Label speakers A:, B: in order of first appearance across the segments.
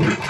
A: Thank you.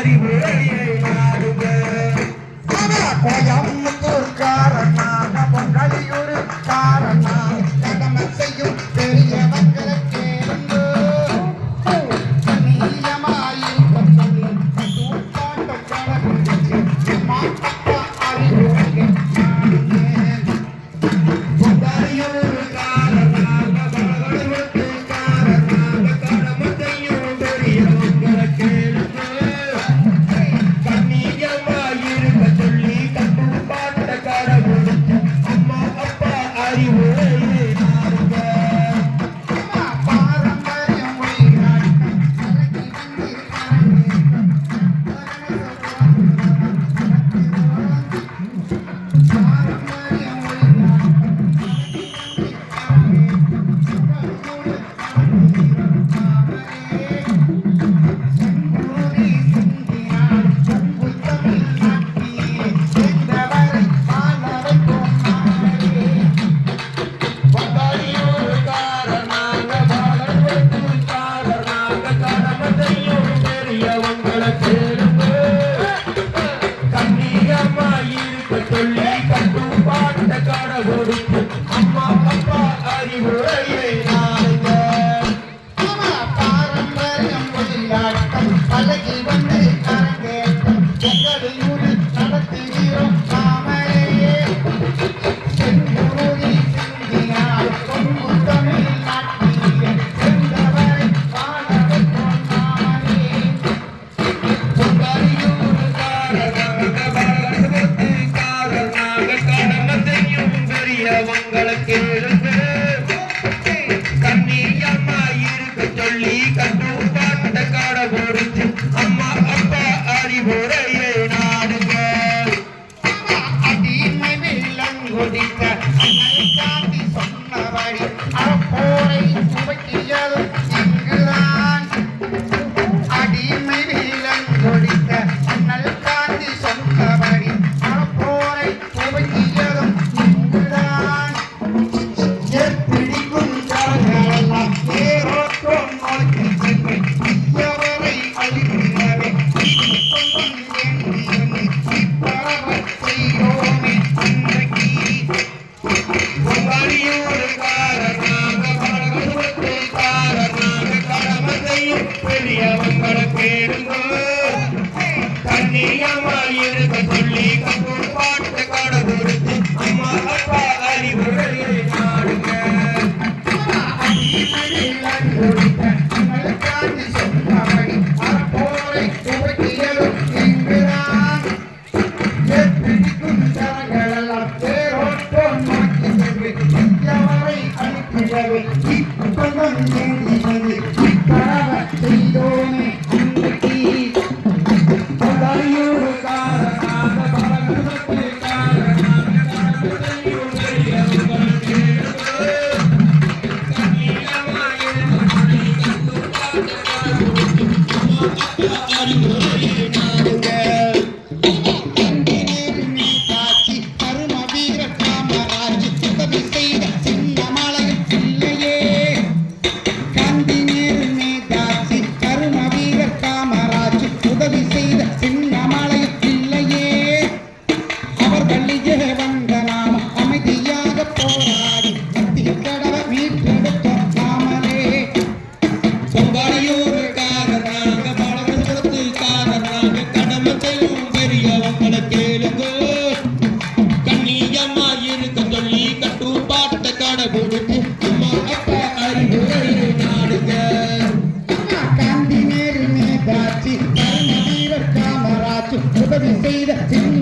A: கோயம்புத்தூர்காரனாக
B: கொடுத்து அம்மா அப்பா அறிவுரையை நாடுங்க
A: பாரம்பரியம் பழகி வந்து அரங்கேற்றம் எங்களியூரில் நடத்துகிறோம். சொன்னபடி அறப்போரை துவக்கியதும் இங்குதான். அடிமை விலங்கொடிக்க அனல்காந்தி சொன்னபடி அறப்போரை துவக்கியதும் இங்குதான். ஏற்பிடிக்கும் ஜனங்களெல்லாம் ஏரோட்டோம் நோக்கி சென்று ஐயவரை அழிக்கிறவே கொண்டும்
B: கண்ணியமாயிருக்க சொல்லி கட்டுப்பாட்டு காட கொடுத்து அம்மா அப்பா அறிவுரையை நாடுங்க
A: செய்தோமே அன்றைக்கு அப்பா
C: 我这边飞的。